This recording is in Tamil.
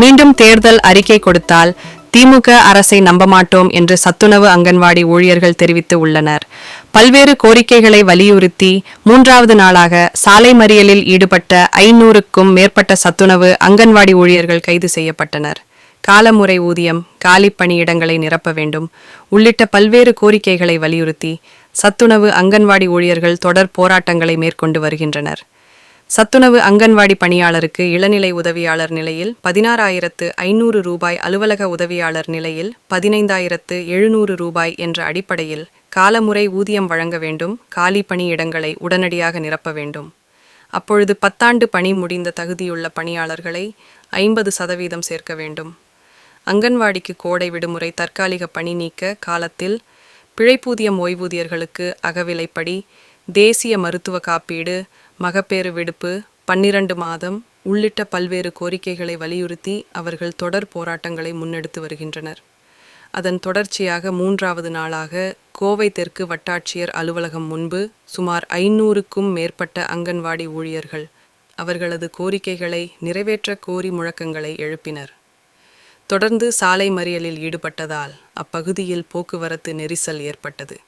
மீண்டும் தேர்தல் அறிக்கை கொடுத்தால் திமுக அரசை நம்ப மாட்டோம் என்று சத்துணவு அங்கன்வாடி ஊழியர்கள் தெரிவித்து உள்ளனர். பல்வேறு கோரிக்கைகளை வலியுறுத்தி மூன்றாவது நாளாக சாலை மறியலில் ஈடுபட்ட ஐநூறுக்கும் மேற்பட்ட சத்துணவு அங்கன்வாடி ஊழியர்கள் கைது செய்யப்பட்டனர். காலமுறை ஊதியம் காலி பணியிடங்களை நிரப்ப வேண்டும். உள்ளிட்ட பல்வேறு கோரிக்கைகளை வலியுறுத்தி சத்துணவு அங்கன்வாடி ஊழியர்கள் தொடர் போராட்டங்களை மேற்கொண்டு வருகின்றனர். சத்துணவு அங்கன்வாடி பணியாளருக்கு இளநிலை உதவியாளர் நிலையில் பதினாறாயிரத்து ஐநூறு ரூபாய் அலுவலக உதவியாளர் நிலையில் பதினைந்தாயிரத்து எழுநூறு ரூபாய் என்ற அடிப்படையில் காலமுறை ஊதியம் வழங்க வேண்டும் காலி பணியிடங்களை உடனடியாக நிரப்ப வேண்டும். அப்பொழுது பத்தாண்டு பணி முடிந்த தகுதியுள்ள பணியாளர்களை ஐம்பது சதவீதம் சேர்க்க வேண்டும். அங்கன்வாடிக்கு கோடை விடுமுறை தற்காலிக பணி நீக்க காலத்தில் பிழைப்பூதியம் ஓய்வூதியர்களுக்கு அகவிலைப்படி தேசிய மருத்துவ காப்பீடு மகப்பேறு விடுப்பு பன்னிரண்டு மாதம் உள்ளிட்ட பல்வேறு கோரிக்கைகளை வலியுறுத்தி அவர்கள் தொடர் போராட்டங்களை முன்னெடுத்து வருகின்றனர். அதன் தொடர்ச்சியாக மூன்றாவது நாளாக கோவை தெற்கு வட்டாட்சியர் அலுவலகம் முன்பு சுமார் ஐநூறுக்கும் மேற்பட்ட அங்கன்வாடி ஊழியர்கள் அவர்களது கோரிக்கைகளை நிறைவேற்ற கோரி முழக்கங்களை எழுப்பினர். தொடர்ந்து சாலை மறியலில் ஈடுபட்டதால் அப்பகுதியில் போக்குவரத்து நெரிசல் ஏற்பட்டது.